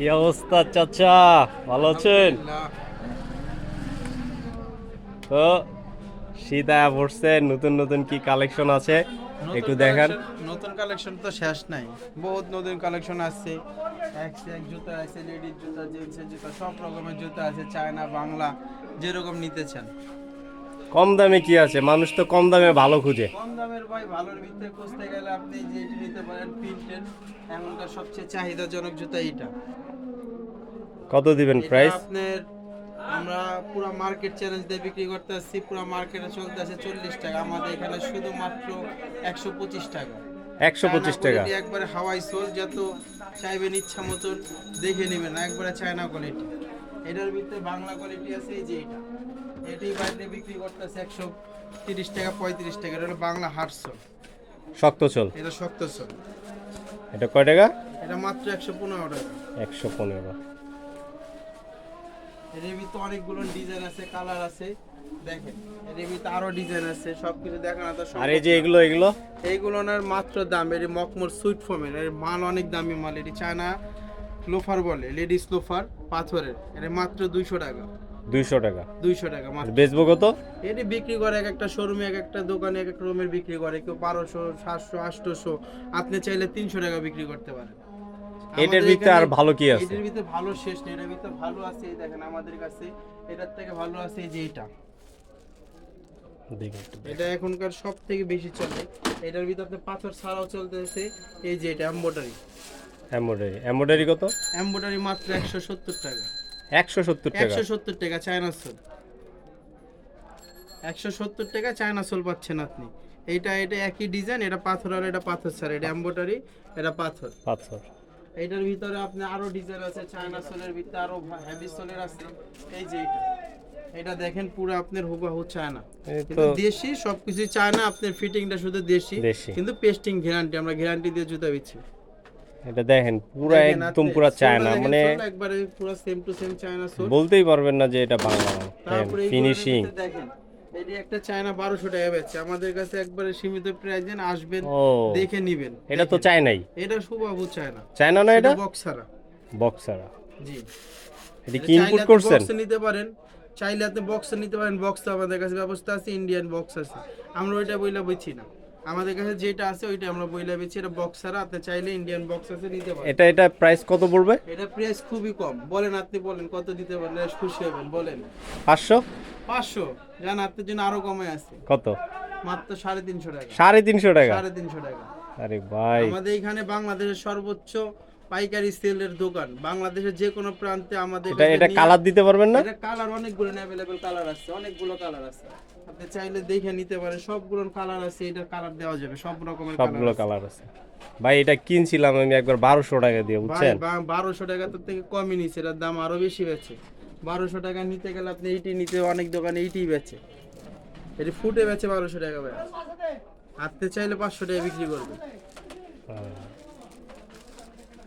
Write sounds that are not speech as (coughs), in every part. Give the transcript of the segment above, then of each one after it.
কি অবস্থা চাচা? ভালো আছেন? তো শীত আয়া পড়ছে নতুন নতুন কি কালেকশন আছে? একটু দেখান। নতুন কালেকশন তো শেষ নাই। বহুত নতুন কালেকশন আসছে। এক সে এক জুতা আছে লেডিস জুতা জেন্টসের জুতা সব রকমের জুতা আছে চায়না বাংলা যেরকম নিতে চান। কম দামে কি আছে? মানুষ তো কম দামে ভালো খুঁজে। কম দামের ভাই ভালোর ভিতরে খুঁজতে গেলে আপনি যেটি নিতে পারেন প্রিন্টেড এখনকার সবচেয়ে চাহিদাজনক জুতা এইটা। কত দিবেন প্রাইস আপনার আমরা পুরো মার্কেট চ্যালেঞ্জ দিয়ে বিক্রি করতেছি পুরো মার্কেটে চলতে আছে চল্লিশ টাকা। আমাদের এখানে শুধুমাত্র একশো পঁচিশ টাকা। একশো পঁচিশ টাকা। একবারে হাওয়াই সোল যত চাইবেন ইচ্ছা মতন দেখে নেবেন একবারে চায়না কোয়ালিটি এটার ভিতরে বাংলা কোয়ালিটি আছে এই যে এটা। এটি বাইরে বিক্রি করতেছে একশো তিরিশ টাকা পঁয়ত্রিশ টাকা। এটা হলো বাংলা হার্ড সোল শক্ত চল এটা শক্ত সোল এটা কয় টাকা? এটা মাত্র একশো পনেরো টাকা। একশো পনেরো। অনেকগুলো ডিজাইন আছে কালার আছে। দেখেন আরও ডিজাইন আছে সবকিছু দেখানো তো আর এই যে এগুলো এগুলো? এইগুলোর মাত্র দাম এর সুইট ফোমের এর মাল অনেক দামি মাল এটি চায়না লোফার বলে লেডিস লোফার পাথরের এর মাত্র দুইশো টাকা। দুইশো টাকা। দুইশো টাকা আর মাত্র বেচবো কত? এটি বিক্রি করে এক একটা শোরুমে এক একটা দোকানে এক এক রুমের বিক্রি করে কেউ বারোশো সাতশো আটশোশো। আপনি চাইলে তিনশো টাকা বিক্রি করতে পারেন। এটার ভিতরে আর ভালো কি আছে? এটার ভিতরে ভালো শেষ নেই এটার ভিতরে ভালো আছে এই দেখেন আমাদের কাছে এটার থেকে ভালো আছে এই যে এটা। এটা এখনকার সব থেকে বেশি চলে। এটার ভিতরে আপনার পাথর ছাড়াও চলতেছে এই যে এটা এম্বোটারি এমব্রয়ডারি এমব্রয়ডারি কত? এম্বোটারি মাত্র একশো সত্তর টাকা। একশো সত্তর টাকা? একশো সত্তর টাকা চায়না সোল। একশো সত্তর টাকা চায়না সোল পাচ্ছেন আপনি। এটা এটা একই ডিজাইন এটা পাথর আর এটা পাথর ছাড়া এটা এম্বোটারি এটা পাথর। পাথর। এটার ভিতরে আপনি আরও ডিজাইন আছে চায়না সোলের ভিতরে আরও হেভি সোলের আছে। এই যে এটা। এটা দেখেন পুরো আপনার হুবাহু চায়না কিন্তু দেশি সবকিছু চায়না আপনার ফিটিংটা শুধু দেশি। কিন্তু পেস্টিং গ্যারান্টি আমরা গ্যারান্টি দিয়ে জুতা দিচ্ছি। এটা দেখেন পুরা একদম পুরা চায়না মানে একবারে পুরো same to same China sole বলতেই পারবেন না যে এটা বাংলা ফিনিশিং দেখেন। এটি একটা চায়না টাকা বেচছে। আমাদের কাছে একবারে সীমিত আসবেন দেখে নিবেন। এটা তো চায়নাই। এটা সুবাবু চায়না। চায়না না এটা? বক্সারা। বক্সারা। জি। এটা কি ইনপুট করছেন? নিতে পারেন। চাইলে আপনি বক্স নিতে পারেন। বক্স আমাদের কাছে ব্যবস্থা আছে ইন্ডিয়ান বক্স আছে। আমরা ওইটা বইলা বুঝছি না। আমাদের কাছে যেটা আছে ওইটা আমরা বইলা বেচি। এটা বক্স আর আপনি চাইলে ইন্ডিয়ান বক্স আছে নিতে পারেন। এটা এটা প্রাইস কত পড়বে? এটা প্রাইস খুবই কম। বলেন আপনি বলেন কত দিতে পারেন খুশি হবেন বলেন। পাঁচশো? পাঁচশো? জান আপনার জন্য আরও কমে আছে। কত? মাত্র সাড়ে তিনশো টাকা। সাড়ে তিনশো টাকা? সাড়ে তিনশো টাকা। আরে ভাই। আমাদের এখানে বাংলাদেশের সর্বোচ্চ পাইকারি সেলের দোকান। বাংলাদেশের যে কোনো প্রান্তে আমাদের এটা এটা কালার দিতে পারবেন না? এটা কালার অনেকগুলো অ্যাভেলেবেল কালার আছে অনেকগুলো কালার আছে। আপনি চাইলে দেখে নিতে পারেন সবগুলোর কালার আছে এটা কালার দেওয়া যাবে সব রকমের সবগুলো কালার আছে। ভাই এটা কিনছিলাম আমি একবার বারোশো টাকা দিয়ে বুঝছেন? বারোশো টাকা তো থেকে কমই নিচ্ছে এটার দাম আরও বেশি বেচে বারোশো টাকা নিতে গেলে আপনি এইটি নিতে অনেক দোকানে এইটি বেচে। এটি ফুটে বেচে বারোশো টাকা ভাই হাতে চাইলে পাঁচশো টাকা বিক্রি করবে।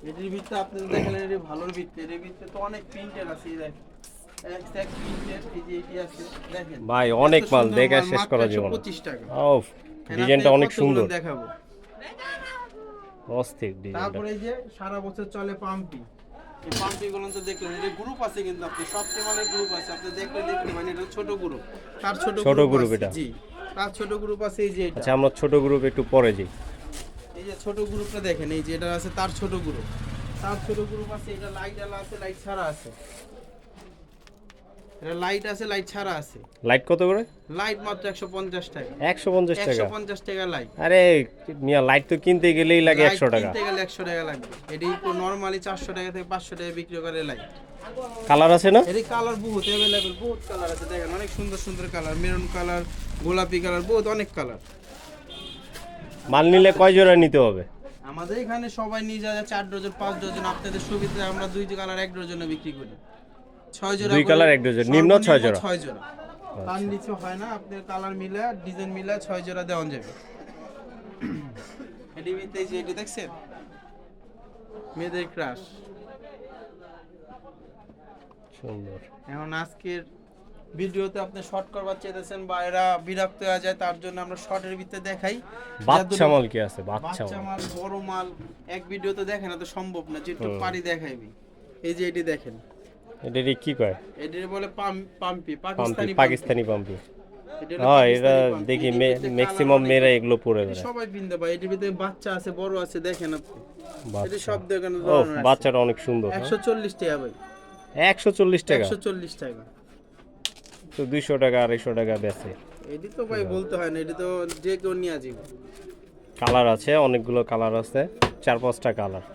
এটির ভিতরে দেখেন এটি ভালোর ভিতরে এটির ভিতরে তো অনেক প্রিন্টের আছে এই দেখেন। ভাই অনেক মাল দেখে শেষ করা যাবে না 125 টাকা। ও ডিজাইনটা অনেক সুন্দর। দেখাবো? অস্থির ডিজাইনটা। তারপরে যে সারা বছর চলে পাম্পি এই পাম্পি গুলো তো দেখলেন এটা গ্রুপ আছে কিন্তু আপনি সবচেয়ে মানে গ্রুপ আছে। আপনি দেখলে দেখতে মানে এটা ছোট গ্রুপ তার ছোট ছোট আছে, এটা। জি। তার ছোট গ্রুপ আছে এই যে এটা। আচ্ছা আমরা ছোট গ্রুপ একটু পরে যাই। এই যে ছোট গ্রুপটা দেখেন এই যে এটা আছে তার ছোট গ্রুপ। তার ছোট গ্রুপ আছে এটা লাইট আলা আছে লাইট ছাড়া আছে। এটা লাইট আছে লাইট ছাড়া আছে। লাইট কত করে? লাইট মাত্র একশো পঞ্চাশ টাকা। একশো পঞ্চাশ একশো টাকা পঞ্চাশ টাকা লাইট আরে মিয়া লাইট তো কিনতে গেলেই লাগে লাইট একশো টাকা। কিনতে গেলে একশো টাকা লাগবে। এটি নর্মালি চারশো টাকা থেকে পাঁচশো টাকা বিক্রি করে লাইট কালার আছে না? এর কালার বহুত অ্যাভেলেবেল বহুত কালার আছে। দেখেন অনেক সুন্দর সুন্দর কালার মেরুন কালার গোলাপি কালার বহুত অনেক কালার মাল নিলে কয় জোড়া নিতে হবে? আমাদের এখানে সবাই নিয়ে যায় চার ডজন পাঁচ ডজন আপনাদের সুবিধায় আমরা দুই কালার এক ডজনে বিক্রি করি। ছয় জোড়া দুই colour এক ডজন, নিম্ন ছয় জোড়া। ছয় জোড়া। তার নিচে হয় না আপনার কালার মিলে ডিজাইন মিলে ছয় জোড়া দেওয়া যাবে। (clears throat) এটি এই যে এটি দেখছেন? মেয়েদের ক্রাশ সুন্দর। এখন আজকের ভিডিওতে আপনি শর্ট করবার চাইতেছেন বা এরা বিরক্ত হয়ে যায় তার জন্য আমরা শর্টের ভিতরে দেখাই। বাচ্চা মাল কি আছে? বাচ্চা মাল। বড় মাল এক ভিডিওতে দেখে না তো সম্ভব না যেটু পারি দেখাইবি। এই যে এটি দেখেন। এটা রে কি কয়? এটি বলে পাম পাম্পি পাকিস্তানি পাকিস্তানি পাম্পি। হ্যাঁ এটা দেখি ম্যাক্সিমাম মেয়েরা এগুলো পরে বেড়ায়। সবাই পিনতে পারে। এটির ভিতরে বাচ্চা আছে বড় আছে দেখেন আপনি। এটি। সব দোকানে ও বাচ্চাটা অনেক সুন্দর হ্যাঁ? একশো চল্লিশ টাকা ভাই। একশো চল্লিশ টাকা? একশো চল্লিশ টাকা। তো দুইশো টাকা আড়াইশো টাকা বেচে। এটি তো ভাই বলতে হয় না এটি তো যে কেউ নিয়ে যাবে কালার আছে অনেকগুলো কালার আছে চার পাঁচটা কালার।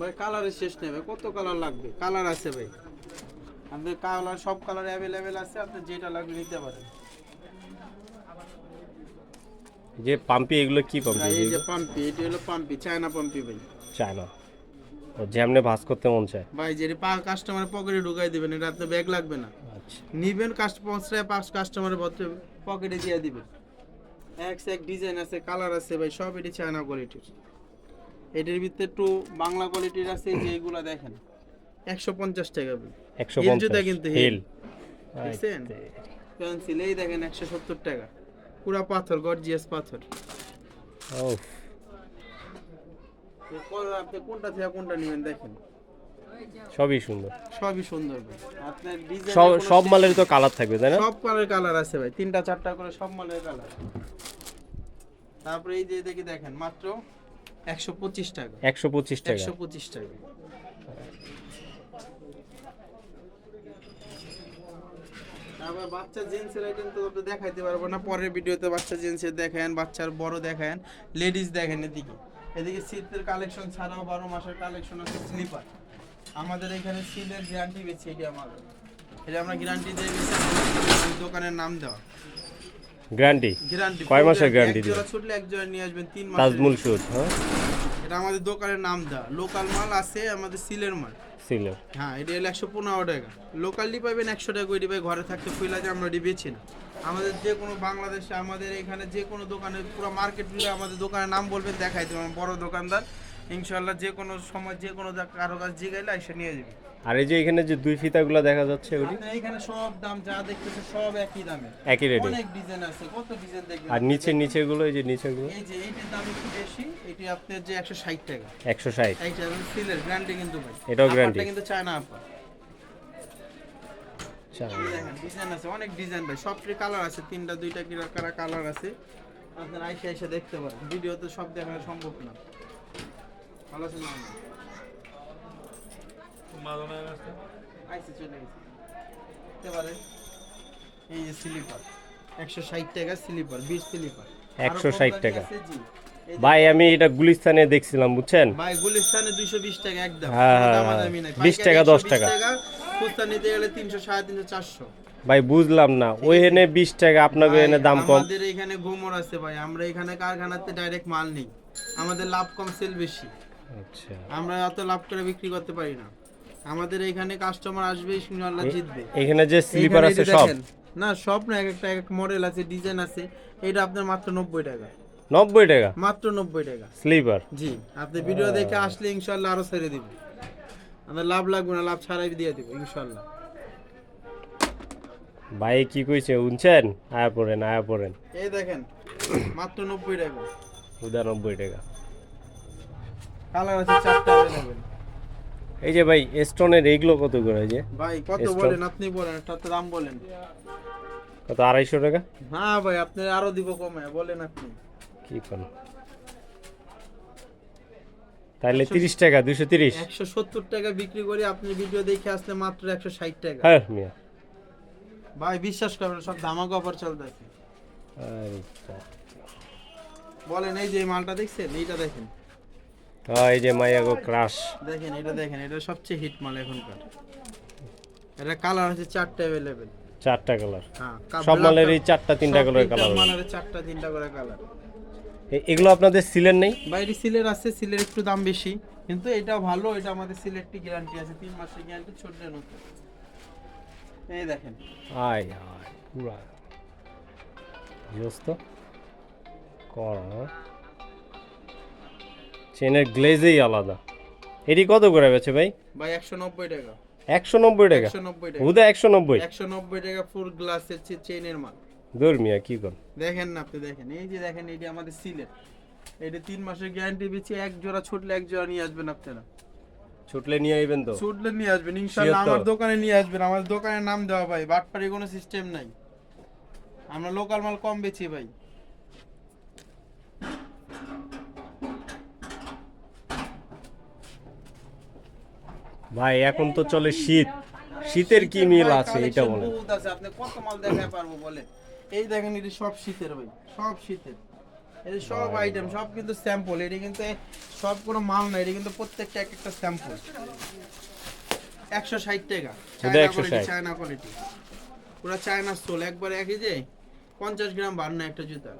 ভাই কালারের শেষ নেই ভাই কত কালার লাগবে? কালার আছে ভাই। আপনার কালার সব কালার অ্যাভেলেবেল আছে আপনি যেটা লাগবে নিতে পারেন। যে পাম্পি এগুলো কি পাম্পি? এই যে পাম্পি এটি হলো পাম্পি চায়না পাম্পি ভাই। চায় না ও যেমনে ভাস করতে মন চায়। ভাই যেটি পা কাস্টমারের পকেটে ঢুকাই দিবেন এটা আপনার ব্যাগ লাগবে না। নিবেন কাস্টমার পাঁচ কাস্টমারের পকেটে দিয়ে দিবেন এক এক ডিজাইন আছে কালার আছে ভাই সব এটি চায়না কোয়ালিটির এটির ভিতরে একটু বাংলা কোয়ালিটির আছে (coughs) যেগুলো দেখেন। একশো পঞ্চাশ টাকা একশো পঞ্চাশ জুতা কিন্তু হিল। দেখছেন? পেন্সিল এই দেখেন একশো সত্তর টাকা। পুরা পাথর গর্জিয়াস পাথর। আপনি কোনটা থেকে কোনটা নেবেন দেখেন। সবই সুন্দর। সবই সুন্দর ভাই। আপনার সব সব মালের তো কালার থাকবে তাই না? সব কালার কালার আছে ভাই তিনটা চারটা করে সব মালের কালার তারপরে এই যে দেখি দেখেন মাত্র একশো পঁচিশ টাকা। একশো পঁচিশ টাকা। একশো পঁচিশ টাকা। তারপর বাচ্চা জেন্টসের আইটেম তো আপনি দেখাইতে পারব না পরের ভিডিওতে বাচ্চা জেন্টসের দেখেন বাচ্চার বড় দেখেন লেডিস দেখেন এদিকে। এদিকে শীতের কালেকশন ছাড়াও বারো মাসের কালেকশন আছে স্লিপার আমাদের এখানে সিলের গ্যারান্টি বেশি এটি আমাদের এটা আমরা গ্যারান্টি দিয়ে দোকানের নাম দেওয়া। গ্যারান্টি গ্যারান্টি কয় মাসের guarantee এক জোড়া ছুটলে এক জোড়া নিয়ে আসবেন তিন মাস তাজমুল সুদ হ্যাঁ? এটা আমাদের দোকানের নাম দেওয়া। লোকাল মাল আছে আমাদের সিলের মাল। ছিল হ্যাঁ এটা হলো একশো পনেরো টাকা। লোকালি পাবেন একশো টাকা ওইটি পাই ঘরে থাকতে ফুইলা যে আমরা বেছি না আমাদের যে কোনো বাংলাদেশে আমাদের এখানে যে কোনো দোকানে পুরো মার্কেট জুড়ে আমাদের দোকানের নাম বলবেন দেখাই দেবো। বড় দোকানদার ইনশাল্লাহ যে কোনো সময় যে কোনো কারও কাছে জিগাইলে এসে নিয়ে যাবে। আর এই যে এখানে যে দুই ফিতাগুলো দেখা যাচ্ছে ওটি এখানে সব দাম যা দেখতেছে সব একই দামে। একই রেটে। অনেক ডিজাইন আছে কত ডিজাইন দেখবেন? আর নিচে নিচেগুলো এই যে নিচেগুলো? এই যে এইটার দাম একটু বেশি এটি আপনার যে একশো ষাট টাকা। একশো ষাট। এইটা সিলের গ্যারান্টি কিন্তু ভাই। এটাও guarantee? কিন্তু চায়না আপা। ডিজাইন আছে অনেক ডিজাইন ভাই। সবটি কালার আছে তিনটা দুইটা কিরা কারা কালার আছে আপনার আইসা এসে দেখতে পারেন। ভিডিওতে সব দেখানো সম্ভব না। ভালো আছে না আইসে চলে গেছে দেখতে পারেন এই যে স্লিপার একশো ষাট টাকা স্লিপার বিশ স্লিপার। 160 টাকা। ভাই আমি এটা গুলিস্তানে দেখছিলাম বুঝছেন? ভাই গুলিস্তানে দুইশো বিশ টাকা একদম। হ্যাঁ, হ্যাঁ। 20 পাইকারি টাকা, 120 10 টাকা। খুচরা নিতে গেলে তিনশো সাড়ে তিনশো চারশো। ভাই বুঝলাম না। ওই এনে বিশ টাকা আপনাকে ভাই, এনে দাম কম। আমাদের এখানে গোমর আছে ভাই। আমরা এখানে কারখানাতে ডাইরেক্ট মাল নেই। আমাদের লাভ কম সেল বেশি। আচ্ছা। আমরা অত লাভ করে বিক্রি করতে পারি না। আমাদের এখানে কাস্টমার আসবে ইনশাআল্লাহ জিতবে। এখানে যে স্লিপার আছে সব? না সব না এক একটা এক এক মডেল আছে ডিজাইন আছে এটা আপনার মাত্র নব্বই টাকা। নব্বই টাকা? মাত্র নব্বই টাকা। স্লিপার জি আপনি ভিডিও দেখে আসলে ইনশাল্লাহ আরও ছেড়ে দিব। আমরা লাভ লাগবে না লাভ ছাড়াই দিয়ে দিব ইনশাল্লাহ। ভাই কি কইছে শুনছেন? আয়া পড়েন আয়া পড়েন। এই দেখেন মাত্র নব্বই টাকা। উদা নব্বই টাকা। কালার আছে চারটা অ্যাভেলেবেল এই যে ভাই স্টোনের এইগুলো কত করে যে? ভাই কত বলেন আপনি বলেন একটা দাম বলেন। কত আড়াইশো টাকা? হ্যাঁ ভাই আপনি আরও দিব কমে বলেন আপনি। কি কোন তাহলে তিরিশ টাকা দুশো তিরিশ? একশো সত্তর টাকা বিক্রি করি আপনি ভিডিও দেখে আসলে মাত্র একশো ষাট টাকা। হ্যাঁ মিয়া। ভাই বিশ্বাস করবেন সব ধামাকা অফার চলতেছে। বলেন এই যে মালটা দেখছেন এইটা দেখেন। এই যে মাইয়াগো ক্রাশ দেখেন এটা দেখেন এটা সবচেয়ে হিট মাল এখনকার। এটা কালার আছে চারটা অ্যাভেলেবেল চারটা কালার হ্যাঁ সব মালের এই চারটা তিনটা কালার কালার মালের চারটা তিনটা করে কালার এগুলো আপনাদের সিলেন নেই? বাইরে সিলের আছে সিলের একটু দাম বেশি। কিন্তু এটা ভালো এটা আমাদের সিলেরটি গ্যারান্টি আছে তিন মাসের গ্যারান্টি ছোট নতুন। এই দেখেন। আয় আয় পুরা। দোস্ত কর। চেনের গ্লেজেই আলাদা। এটি কত করে বেছে ভাই? ভাই একশো নব্বই টাকা। একশো নব্বই টাকা? হুদা একশো নব্বই? একশো নব্বই টাকা ফুল গ্লাসের চেনের মাল। দূর মিয়া কি কর? দেখেন না আপনি দেখেন। এই যে দেখেন এটি আমাদের সিলেট। এটা তিন মাসের গ্যারান্টি দিচ্ছি এক জোড়া ছুটলে এক জোড়া নিয়ে আসবেন আপনারা। ছুটলে নিয়ে আইবেন তো? ছুটলে নিয়ে আসবেন ইনশাল্লাহ Sure আমার দোকানে নিয়ে আসবেন। আমার দোকানের নাম দেওয়া ভাই। বাটপারি কোনো সিস্টেম নাই। আমরা লোকাল মাল কম বেচি ভাই। ভাই এখন তো চলে শীত। শীতের কি মিল আছে এটা বলেন। আপনি কত মাল দেখায় পারব বলে এই দেখেন এটা সব শীতের ভাই সব শীতের। এটা সব আইটেম সব কিন্তু স্যাম্পল এটা কিন্তু সব কোনো মাল না এটা কিন্তু প্রত্যেকটা এক একটা স্যাম্পল একশো ষাট টাকা চায়না কোয়ালিটি পুরো চায়না সোল একবার একই যে পঞ্চাশ গ্রাম বার না একটা জুতা।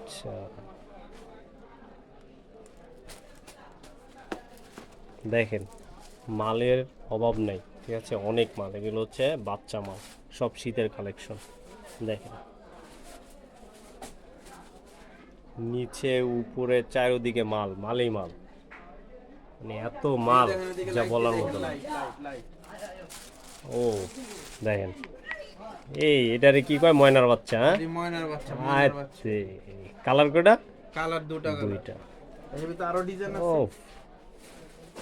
আচ্ছা। দেখেন মালের অভাব নাই ঠিক আছে? অনেক মাল এগুলো হচ্ছে বাচ্চা মাল সব শীতের কালেকশন দেখেন। নিচে উপরে চারিদিকে মাল মালই মাল। মানে এত মাল যা বলার মতো না। ও দেখেন। এই এটারে কি কয়? ময়নার বাচ্চা হ্যাঁ? ময়নার বাচ্চা আচ্ছা কালার কোটা কালার দুটা দুইটা। আরও ডিজাইন ও আছে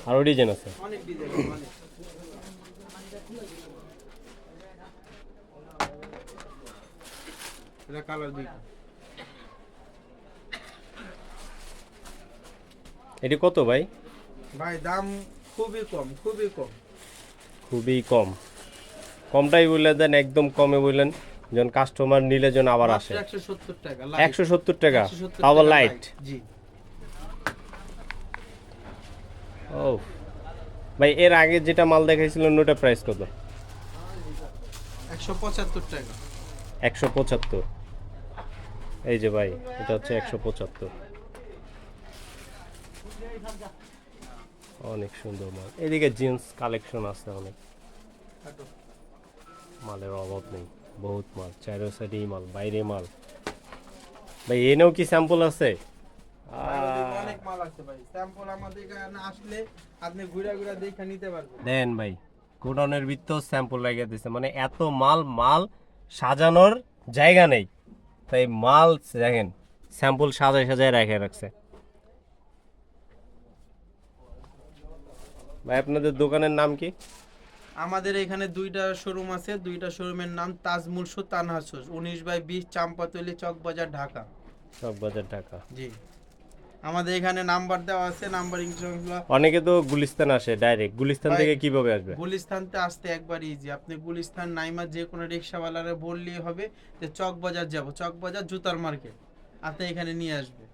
আরও ডিজাইন আছে। অনেক ডিজাইন অনেক। এটা কালার এটি কত ভাই? ভাই দাম খুবই কম খুবই কম। খুবই কম। কমটাই বললে দেন একদম কমে বললেন যখন কাস্টমার নিলে যেন আবার আসে। একশো সত্তর টাকা একশো সত্তর টাকা? আবার লাইট জি। ও ভাই এর আগে যেটা মাল দেখাইছিলেন ওটা প্রাইস কত? একশো পঁচাত্তর টাকা। একশো পঁচাত্তর। এই যে ভাই এটা হচ্ছে একশো পঁচাত্তর। অনেক সুন্দর মাল। এদিকে জিন্স কালেকশন আছে অনেক। মালের অভাব নেই। বহুত মাল চারো সাইডেই মাল বাইরে মাল। ভাই এনেও কি স্যাম্পল আছে? অনেক মাল আছে ভাই। স্যাম্পল আমাদের এখানে আসলে আপনি ঘুরে ঘুরে দেখে নিতে পারবেন। দেন ভাই গোডাউনের ভিতর স্যাম্পল লাগিয়ে দিছে। মানে এত মাল মাল সাজানোর জায়গা নেই। তাই মাল দেখেন স্যাম্পল সাজায় সাজায় রেখে রাখছে। ভাই আপনাদের দোকানের নাম কি? আমাদের এখানে দুইটা শোরুম আছে। দুইটা শোরুমের নাম তাজমুল সু তানহাসুস উনিশ বাই বিশ চাম্পাতলি চকবাজার ঢাকা। সব বাজার টাকা জি। আমাদের এখানে নাম্বার দেওয়া আছে নাম্বার অনেকে তো গুলিস্তান আসে ডাইরেক্ট। গুলিস্তান থেকে কীভাবে আসবে? গুলিস্তানতে আসতে একবার ইজি আপনি গুলিস্তান নাইমা যে কোনো রিক্সাওয়ালারে বললেই হবে যে চকবাজার যাব। চকবাজার জুতার মার্কেট। আপনি এখানে নিয়ে আসবে।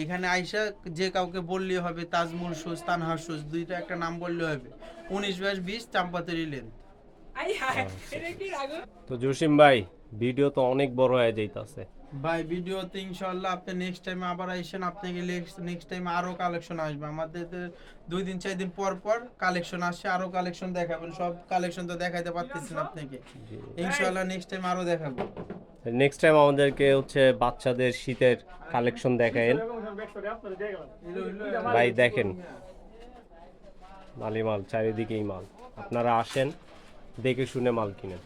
এখানে আইসা যে কাউকে বললেই হবে তাজমুল সুজ তানহার সুজ দুইটা একটা নাম বললে হবে। উনিশ বাইশ বিশ চাম্পাতলি লেন তো জসিম ভাই ভিডিও তো অনেক বড় হয়ে যাইতাছে। ভাই ভিডিওতে ইনশাল্লাহ আপনি নেক্সট টাইম আবার আইসেন আপনাকে নেক্সট টাইম আরও কালেকশন আসবে। আমাদের দুই দিন চার দিন পর পর কালেকশন আসছে আরও কালেকশন দেখাবেন। সব কালেকশন তো দেখাইতে পারতেছেন আপনাকে। ইনশাল্লাহ নেক্সট টাইম আরও দেখাবো। নেক্সট টাইম আমাদেরকে হচ্ছে বাচ্চাদের শীতের কালেকশন দেখায়েন। ভাই দেখেন। মালি মাল চারিদিকেই মাল। আপনারা আসেন দেখে শুনে মাল কিনেন।